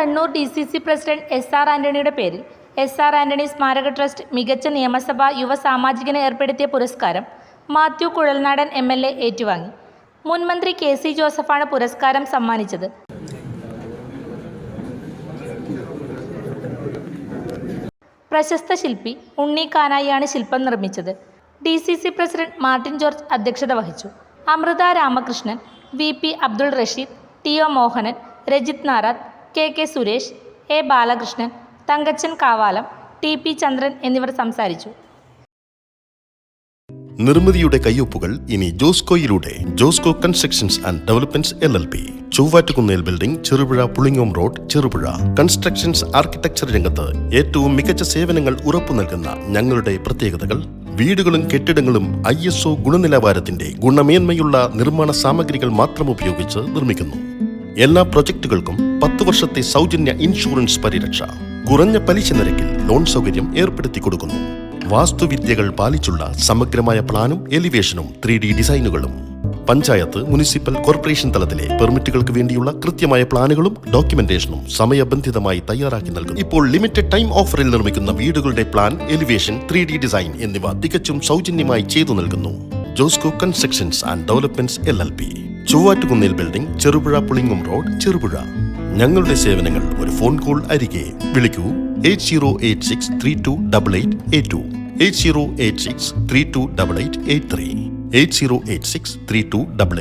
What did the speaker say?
Kannur D C C president S R ആന്റണിയുടെ പേരിൽ S R Antony സ്മാരക ട്രസ്റ്റ് മികച്ച നിയമസഭാ യുവ സാമാജികന് ഏർപ്പെടുത്തിയ പുരസ്കാരം Mathew Kuzhalnadan M L A ഏറ്റുവാങ്ങി. മുൻ മന്ത്രി കെ സി ജോസഫാണ് പുരസ്കാരം സമ്മാനിച്ചത്. പ്രശസ്ത ശില്പി ഉണ്ണി കാനായിയാണ് ശില്പം നിർമ്മിച്ചത്. D C C president Martin George അധ്യക്ഷത വഹിച്ചു. Amrutha Ramakrishnan V P Abdul Rasheed T O Mohanan Rajith Narath K K Suresh A Balakrishnan Thankachan Kavalam T P Chandran എന്നിവർ സംസാരിച്ചു. നിർമ്മിതിയുടെ കയ്യൊപ്പുകൾ ഇനി ജോസ്കോയിലൂടെ Josco constructions and developments L L P Chovvattukunnel building Cherupuzha Pulingome road Cherupuzha. Constructions architecture രംഗത്ത് ഏറ്റവും മികച്ച സേവനങ്ങൾ ഉറപ്പു നൽകുന്ന ഞങ്ങളുടെ പ്രത്യേകതകൾ വീടുകളും കെട്ടിടങ്ങളും ഐ എസ് ഒ ഗുണനിലവാരത്തിന്റെ ഗുണമേന്മയുള്ള നിർമ്മാണ സാമഗ്രികൾ മാത്രം ഉപയോഗിച്ച് നിർമ്മിക്കുന്നു. എല്ലാ പ്രൊജക്ടുകൾക്കും പത്ത് വർഷത്തെ സൗജന്യ ഇൻഷുറൻസ് പരിരക്ഷ. കുറഞ്ഞ പലിശ നിരക്കിൽ ലോൺ സൗകര്യം ഏർപ്പെടുത്തി കൊടുക്കുന്നു. വാസ്തുവിദ്യകൾ പാലിച്ചുള്ള സമഗ്രമായ പ്ലാനും എലിവേഷനും ത്രീ ഡി ഡിസൈനുകളും. പഞ്ചായത്ത് മുനിസിപ്പൽ കോർപ്പറേഷൻ തലത്തിലെ പെർമിറ്റുകൾക്ക് വേണ്ടിയുള്ള കൃത്യമായ പ്ലാനുകളും ഡോക്യുമെന്റേഷനും സമയബന്ധിതമായി തയ്യാറാക്കി നൽകുന്നു. ഇപ്പോൾ ലിമിറ്റഡ് ടൈം ഓഫറിൽ നിർമ്മിക്കുന്ന വീടുകളുടെ പ്ലാൻ എലിവേഷൻ ത്രീ ഡിസൈൻ എന്നിവ തികച്ചും സൗജന്യമായി ചെയ്തു നൽകുന്നു. Josco constructions and developments L L P Chovvattukunnil building Cherupuzha Pulingome road Cherupuzha. ഞങ്ങളുടെ സേവനങ്ങൾ ഒരു ഫോൺ കോൾ അരികെ. വിളിക്കൂ eight zero eight six three two double eight eight two. Eight zero eight six three two double eight eight three. Eight zero eight six three two double eight